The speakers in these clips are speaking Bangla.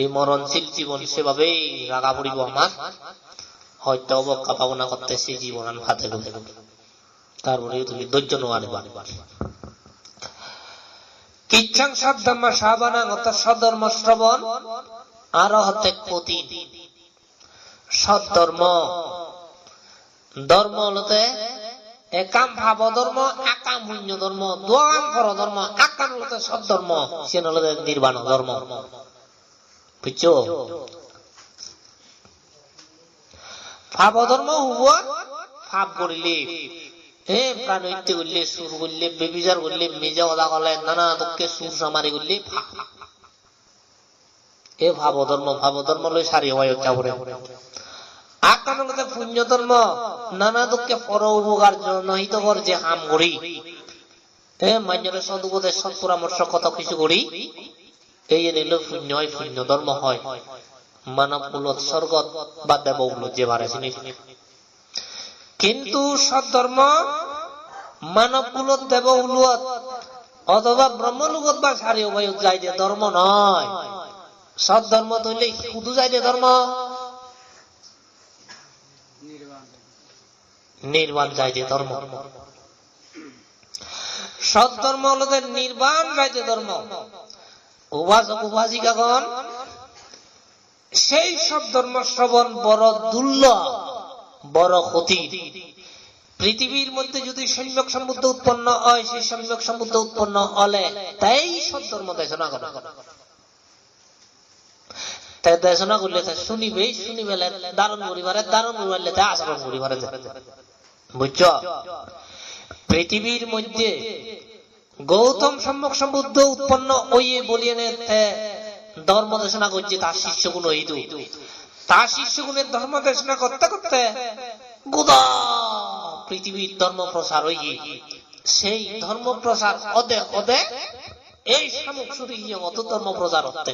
এই মরণশীল জীবন সেভাবেই রাগা পড়িব আমার। হয়তো অবজ্ঞা পাবনা করতে সেই জীবন আমি হাতে গেলে তারপরে তুমি ধৈর্য নোয়ারিবা কিচ্ছাং সদ্ধর্ম সাবানা অত সধর্ম শ্রবণ। হতে ধর্ম হলতে একাম ভাব ধর্ম পুণ্য ধর্ম, দোয়াম ফর ধর্ম, একাম হলতে সদ্ধর্ম সে হলতে নির্বাণ ধর্ম। বুঝছ ভাব ধর্ম হুব ভাব করিলে করলে সুর করলে, বেবিচার করলে কথা কলে, নানা সুর সামারি করলে এ ভাব। ধর্ম ভাব ধর্ম লই সারি হয় হত্যা করে আকানগতে পুণ্য ধর্ম নানা দুঃখে পর উপকার নহিত কর যে হাম করি। এ মান্যরে সদুপদেশ সৎ পরামর্শ কত কিছু করি? এই নিল হয় পুণ্য ধর্ম হয়। মানব কুলত স্বর্গত বা দেব উলত যে চিনি কিন্তু সদ্ধর্ম মানব কুলত দেব উলত অথবা ব্রহ্মলোকত বা সারি উভয় যাই যে ধর্ম নয়। সদ্ধর্ম তৈলে শুধু যাই যে ধর্ম। নির্বাণ যাই যে ধর্ম সদ্ধর্ম হলো যে নির্বাণ যাই যে ধর্ম। উপাসক উপাসিকাগণ সেই সব ধর্ম শ্রবণ বড় দুর্লভ, বড় ক্ষতি। পৃথিবীর মধ্যে যদি সম্যক সম্বুদ্ধ উৎপন্ন হয়, সেই সম্যক সম্বুদ্ধ উৎপন্ন হলে তাই সব ধর্ম দেশনা করে। তাই দেশনা করলে শুনিবে শুনিবে দারুণ পরিবারে দারুণ পরিবারে পরিবারে বুঝছ? পৃথিবীর মধ্যে গৌতম সম্যক সম্বুদ্ধ উৎপন্ন হইয়ে বলিয়ে ধর্ম দেশনা করছে, তার শিষ্যগুণ হইতু তার শিষ্যগুণের ধর্ম দেশনা করতে করতে গোদা, পৃথিবীর ধর্ম প্রসার হইয়ে সেই ধর্ম প্রসার অদে অদে এই শামুক শুরু অত ধর্ম প্রচার হতে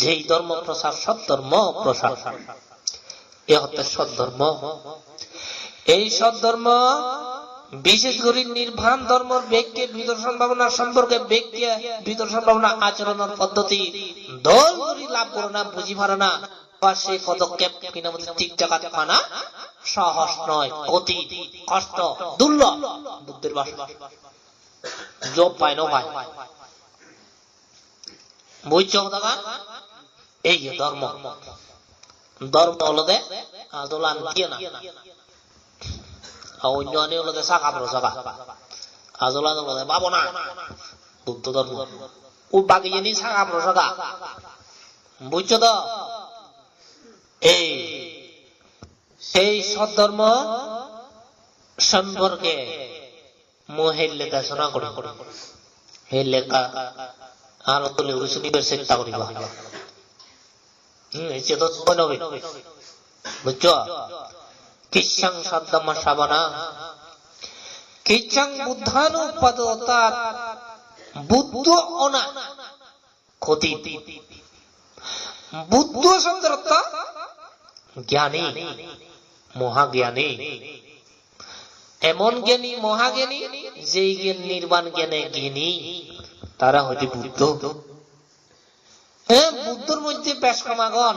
যেই ধর্ম প্রসার সব ধর্ম প্রসার। এ হতে সদ্ধর্ম এই সদ্ধর্ম বিশেষ করে নির্ভান ধর্মের ব্যক্তি বিদর্শন ভাবনা সম্পর্কে ব্যক্তি বিদর্শন ভাবনা আচরণের পদ্ধতি, দল করি লাভ করো না, বুঝি পারে না, বা সেই পদক্ষেপ কিনা মধ্যে ঠিক জায়গা পানা সহজ নয়, অতি কষ্ট, দুর্লভ বুদ্ধির বাসা। জব পায় না, পায়। বুঝছ কথা এই ধর্ম। ধর্ম হলো দে, আদোলান দিয়ে না। অন্য আনি হলো শাখা প্রো শাখা আজলান হলো পাবো না বুদ্ধ ধর্ম ও বাকি প্রো শাখা বুঝছ তো? এই, সেই সদ্ধর্ম সম্পর্কে মোহের লেখা শোনা করে। হে লেখা আর তুলে চেষ্টা করিবা হম বুঝছ? কিচ্ছাং সদ্দম সাবনা কিচ্ছাং বুদ্ধানুপদতার বুদ্ধ অনা ক্ষতি। বুদ্ধ অর্থ জ্ঞানী, মহাজ্ঞানী। এমন জ্ঞানী, মহাজ্ঞানী, যেই জ্ঞান নির্বাণ জ্ঞানে জ্ঞানী তারা হয়তো বুদ্ধ। হ্যাঁ বুদ্ধর মধ্যে বেশ কমাগণ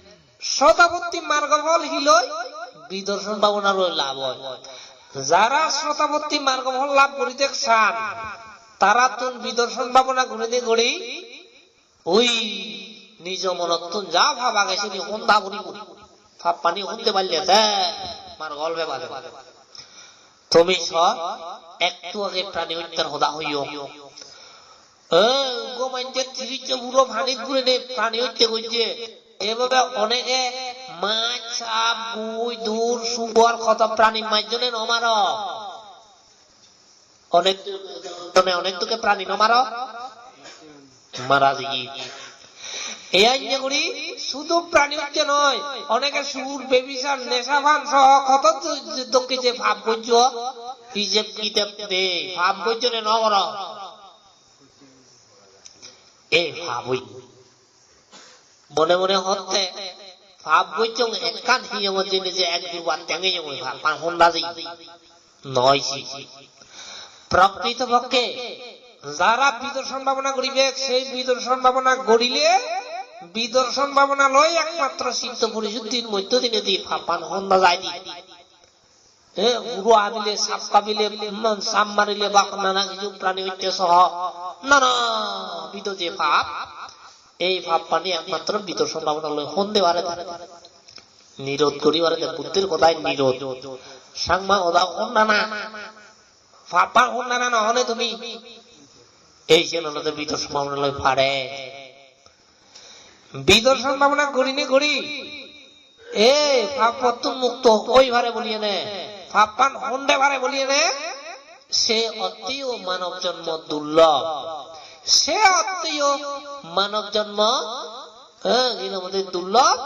শতাপত্তি মার্গ ফল হিলই বিদর্শন ভাবনার লাভ হয়। যারা শতাপত্তি মার্গ ফল লাভ করিতে চান, তারা তুন বিদর্শন ভাবনা করিতে করি ওই নিজ মনত যা ভাবা গেছে হন্দা করি ভাব পানি হতে পারলে মার গল্পে তুমি স, একটু আগে প্রাণী হত্যার হদা হইও। গোমাইনতে তিরিশ পুরো ভানিত ঘুরে নে প্রাণী হত্যা করছে এভাবে অনেকে মাছ সাপ গুই দূর সুবর কত প্রাণী মাঝজনে নমার অনেক অনেক তোকে প্রাণী নমার মারা। এই শুধু প্রাণী হচ্ছে নয়, অনেকে সুর বেবিসার নেশা, ভান সহ কত দক্ষে যে করছ হিসেব কিতাব দে ভাব করছ রে নবর এই ভাবই। মনে মনে হচ্ছে ভাব করছ একান হিয়ে মধ্যে যে এক দুবার ত্যাঙে যাব ভাব হন্ডা দিই নয় প্রকৃতপক্ষে যারা বিদর্শন ভাবনা করিবে, সেই বিদর্শন ভাবনা গড়িলে বিদর্শন ভাবনা লয় একমাত্র সিদ্ধ পরিশুদ্ধির মধ্য দিনে দিয়ে ফাপান হন্দা যায় দি। গুরু আবিলে সাপ কাবিলে সাপ মারিলে বা নানা কিছু প্রাণী সহ নানা বিদ যে ভাব এই ভাব পানি একমাত্র বিদর্শন ভাবনা লয় হন্দে পারে। নিরোধ করিবার বুদ্ধির কথায় নিরোধ। সাংমা ওদা হন্ডা না ফাপা হন্ডা না নহলে তুমি। এই যে ননদের বিদর্শন ভাবনা লয় ফাড়ে বিদর্শন ভাবনা করি নে করি এ ফাপত্তু মুক্ত ওই ভারে বলিয়ে নে। ফাপান হন্ডে ভারে বলিয়ে নে। সে অতিও মানব জন্ম দুর্লভ। সে অতিও মানব জন্ম হ্যাঁ আমাদের দুর্লভ,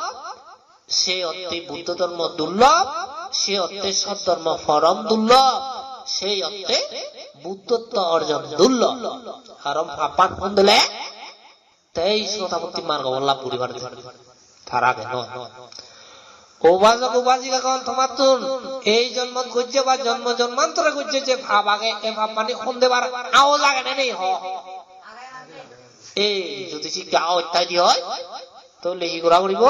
সে অর্থে বুদ্ধ ধর্ম দুর্লভ, সে অর্থে সৎ ধর্ম পরম দুর্লভ, সেই অর্থে বুদ্ধত্ব অর্জন দুর্লভ। কারণ ফাপান ফোন দিলে তেই শ্রোতাপত্তি মার্গ লাভ করিবার তার আগে উপাসক উপাসিকা কন তোমার তুন এই জন্ম গজ্জে বা জন্ম জন্মান্তরে গজ্জে যে ভাব আগে এ ভাব মানে ফোন দেবার আও লাগে না নেই হ। এই যদি শিক্ষা হয় তো লেহি করা করিব?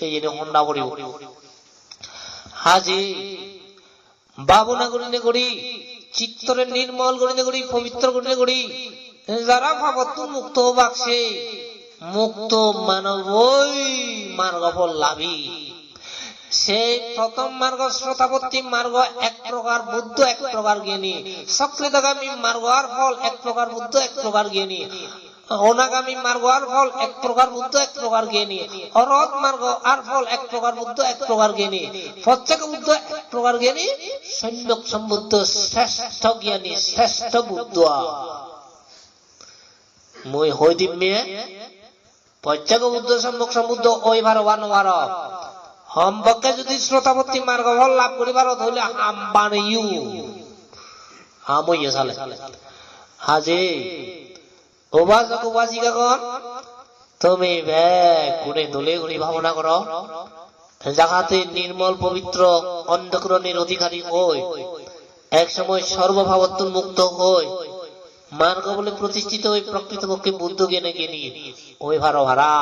এই জন্য হন্ডা করিব। হাজি বাবনা করিনে করি, চিত্তরে নির্মল করিনে করি, পবিত্র করিনে করি। যারা ভাবত মুক্ত বাক্সে, মুক্ত মানব ওই মার্গ ফল লাভী। সেই প্রথম মার্গ শ্রোতাপত্তি মার্গ এক প্রকার বুদ্ধ, এক প্রকার জ্ঞানী। সক্রিয়গামী মার্গ আর ফল এক প্রকার বুদ্ধ, এক প্রকার জ্ঞানী। অনাগামী মার্গ আর ফল এক প্রকার বুদ্ধ, এক প্রকার জ্ঞানী। অরহত মার্গ আর ফল এক প্রকার বুদ্ধ, এক প্রকার জ্ঞানী। প্রত্যেক বুদ্ধ এক প্রকার জ্ঞানী সম্যক সম্বুদ্ধ শ্রেষ্ঠ জ্ঞানী, শ্রেষ্ঠ বুদ্ধ। মই হই দিম মেয়ে প্রত্যেক বুদ্ধ সম্যক সম্বুদ্ধ ওই ভার ওয়ান সম্পর্কে যদি শ্রোতাপত্তি মার্গ ফল লাভ করিবার হইলে হাম বানিও হামইয়ে চালে হাজি উপাসক তুমি ব্যাগ কুড়ে দলে ঘুরি ভাবনা করো যাহাতে নির্মল পবিত্র অন্ধকরণের অধিকারী হই এক সময় সর্বভাবত্ব মুক্ত হই মার্গ বলে প্রতিষ্ঠিত হই প্রকৃতপক্ষে বুদ্ধ জ্ঞানে জ্ঞানী ওই ভারো ভাড়া